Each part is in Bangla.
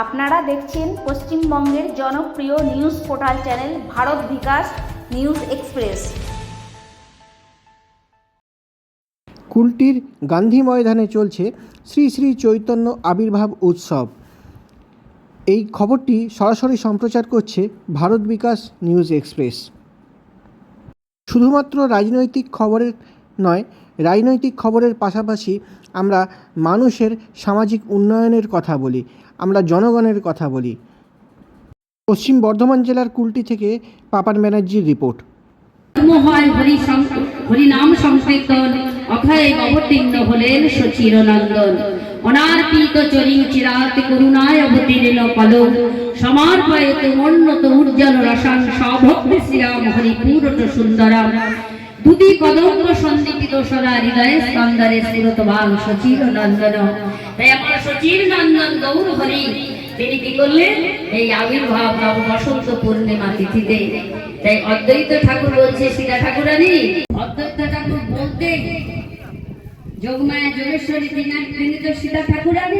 আপনারা দেখছেন পশ্চিমবঙ্গের জনপ্রিয় news portal channel Bharat Bikash news express. কুলটির Gandhi ময়দানে চলছে শ্রী শ্রী চৈতন্য আবির্ভাব উৎসব। এই খবরটি সরাসরি সম্প্রচার করছে ভারত বিকাশ নিউজ এক্সপ্রেস। শুধুমাত্র রাজনৈতিক খবরের নয়, রাজনৈতিক খবরের পাশাপাশি আমরা মানুষের সামাজিক উন্নয়নের কথা বলি, আমরা জনগণের কথা বলি। পশ্চিম বর্ধমান জেলার কুলটি থেকে পাপান ব্যানার্জির রিপোর্ট। হয় হরি হরিনাম সংকীর্তন, অভয় অবতীর্ণ হলেন সচির নন্দন। অনার্পিত চরিং চিরাত করুণায় অবতীর্ণ কলম সমর্পয়ত মন্নত উজ্জ্বল রসান সভক্তি শ্রীরাম হরি পুরট সুন্দরম। দুদি কদম্ব সন্দীপিত সদা হৃদয়ে স্কন্দরে স্ফুরতবান সচির নন্দন। তাই আমার সচির নন্দন গৌর হরি। তিনি কি করলেন? এই আবির্ভাব নব বসন্ত পূর্ণিমা তিথিতে। তাই অদ্বৈত ঠাকুর বলছে, সীতা ঠাকুরানী, অদ্বৈত ঠাকুর বলতে যোগমায়া যোগেশ্বরী তিনি তো সীতা ঠাকুরানী।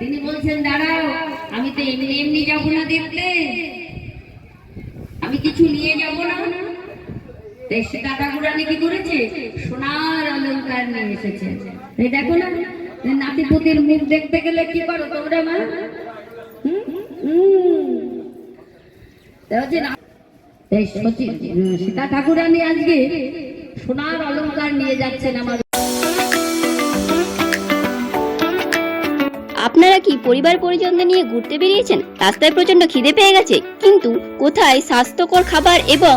তিনি বলছেন, দাঁড়াও, আমি তো এমনি এমনি যাব না দেখতে। আমি কিছু নিয়ে যাব না। তাই সীতা ঠাকুরানী কি করেছে? সোনার অলংকার নিয়ে এসেছে। এই দেখো না নাতিপুতির মুখ দেখতে গেলে কি করো তোমরা, মা? সীতা ঠাকুরানী আজকে সোনার অলংকার নিয়ে যাচ্ছেন আমার আপনারা কি পরিবার পরিজনদের নিয়ে ঘুরতে বেরিয়েছেন? রাস্তায় প্রচণ্ড খিদে পেয়ে গেছে। কিন্তু কোথায় স্বাস্থ্যকর খাবার এবং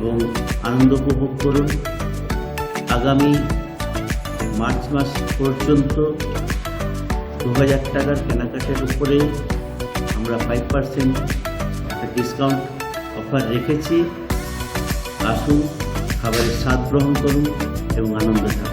এবং আনন্দ উপভোগ করুন। আগামী মার্চ মাস পর্যন্ত দু হাজার টাকার কেনাকাটার উপরে আমরা ফাইভ পার্সেন্ট ডিসকাউন্ট অফার রেখেছি। আসুন, খাবারের স্বাদ গ্রহণ করুন এবং আনন্দ থাকুন।